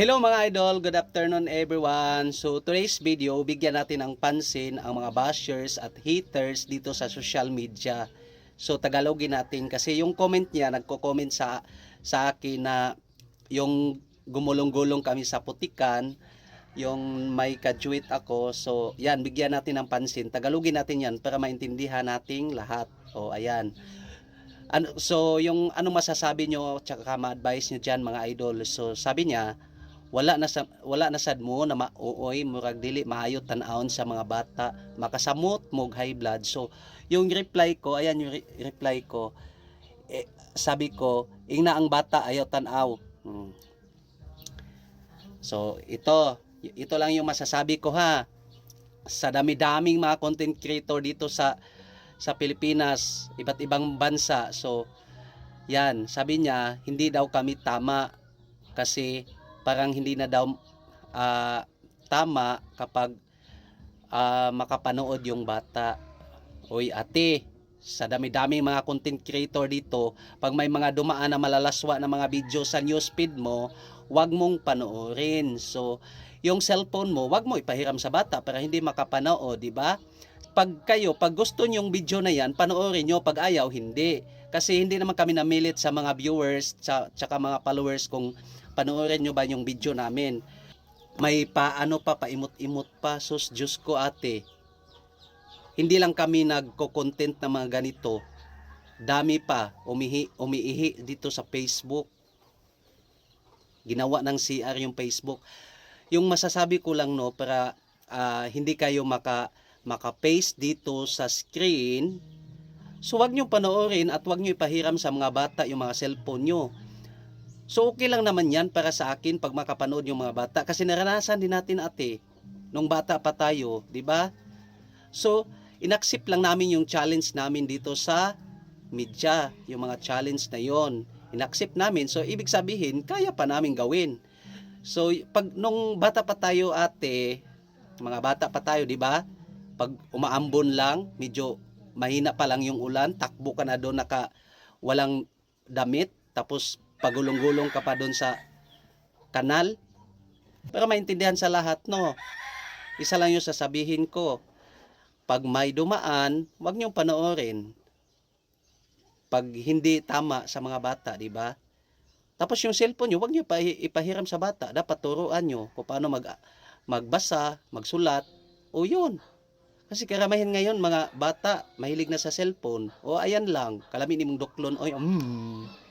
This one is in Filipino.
Hello mga idol, good afternoon everyone. So today's video, bigyan natin ng pansin ang mga bashers at haters dito sa social media. So Tagalogin natin kasi yung comment niya, nagko-comment sa sa akin na yung gumulong-gulong kami sa putikan, yung may kajuit ako. So yan, bigyan natin ng pansin. Tagalogin natin yan para maintindihan nating lahat. O ayan. Ano, so yung ano masasabi nyo tsaka ma-advise nyo dyan mga idol. So sabi niya, wala na sa wala na sad mo na mauoy murag dili maayo tan-awon sa mga bata. Makasamot mo high blood. So yung reply ko ayan yung re- reply ko. Eh, sabi ko ingna ang bata ayaw tan-aw. Hmm. so ito ito lang yung masasabi ko ha. Sa dami-daming mga content creator dito sa sa Pilipinas iba't ibang bansa. So yan sabi niya hindi daw kami tama kasi parang hindi na daw ah, tama kapag ah, makapanood yung bata. Oy ate, sa dami-dami mga content creator dito, pag may mga dumaan na malalaswa na mga video sa newsfeed mo, wag mong panoorin. So, yung cellphone mo, wag mo ipahiram sa bata para hindi makapanood, di ba? Pag kayo, pag gusto nyong video na yan, panoorin nyo. Pag ayaw, hindi. Kasi hindi naman kami namilit sa mga viewers, tsa- tsaka mga followers kung panoorin nyo ba yung video namin. May paano pa, paimot-imot pa. Sus, Diyos ko ate. Hindi lang kami nagko-content na mga ganito. Dami pa, umihi, umiihi dito sa Facebook. Ginawa ng CR yung Facebook. Yung masasabi ko lang no, para ah, hindi kayo maka, maka-paste dito sa screen, So wag niyo panoorin at wag niyo ipahiram sa mga bata yung mga cellphone niyo. So okay lang naman yan para sa akin pag makapanood yung mga bata kasi naranasan din natin ate nung bata pa tayo, di ba? So inaccept lang namin yung challenge namin dito sa media, yung mga challenge na yon. Inaccept namin. So ibig sabihin, kaya pa namin gawin. So pag nung bata pa tayo ate, mga bata pa tayo, di ba? Pag umaambon lang, medyo mahina pa lang yung ulan, takbo ka na doon naka walang damit, tapos pagulong-gulong ka pa doon sa kanal. Para maintindihan sa lahat, no? Isa lang yung sasabihin ko. Pag may dumaan, wag niyong panoorin. Pag hindi tama sa mga bata, di ba? Tapos yung cellphone niyo, wag niyo pa ipahiram sa bata. Dapat turuan niyo kung paano mag magbasa, magsulat. O yun. Kasi karamihan ngayon mga bata mahilig na sa cellphone. O ayan lang, kalamin ni mong doklon, oy, mm,